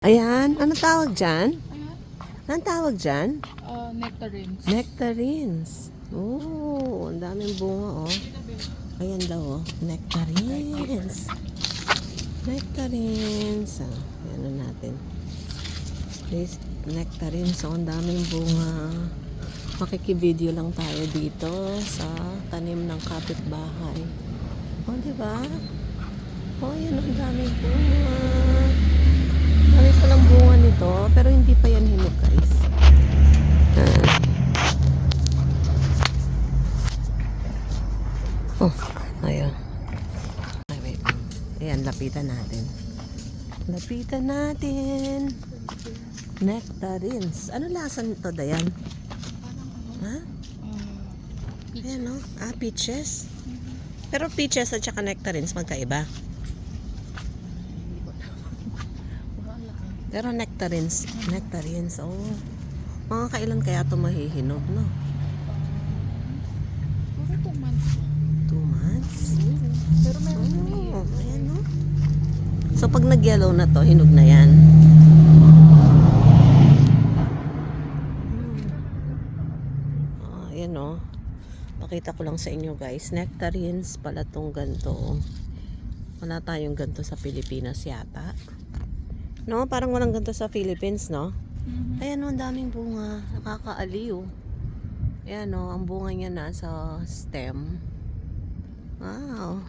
Ayan, ano tawag dyan? Ayan. Anong tawag dyan? Uh, nectarines. Nectarines. Oh, ang daming bunga, oh. Ayan daw, oh. Nectarines. Nectarines. Ah, ano natin. This nectarines, oh. Ang daming bunga. Makikibideo lang tayo dito sa tanim ng kapitbahay. Oh, di ba? Oh, yan, ang daming bunga. Dami palang bunga nito, pero hindi pa yan guys. Ah. Oh, ayun. Ay, wait. Ayan, lapitan natin. Lapitan natin. Nectarines. Ano lasa nito, Dayan? Ha? Uh, Ayan, no? Ah, peaches. Pero peaches at saka nectarines, magkaiba. Pero nectarines, nectarines, oh. Mga kailan kaya ito mahihinog, no? Puro two months. Two months? Pero meron. Oh, ayan, no? So, pag nag-yellow na to, hinog na yan. Ah, ayan, no? Pakita ko lang sa inyo, guys. Nectarines pala tong ganito. oh. Wala tayong ganito sa Pilipinas yata. No? Parang walang ganito sa Philippines, no? Mhm. Ayan, ang daming bunga. Nakakaaliw. Ayan, no, ang bunga niya nasa stem. Wow.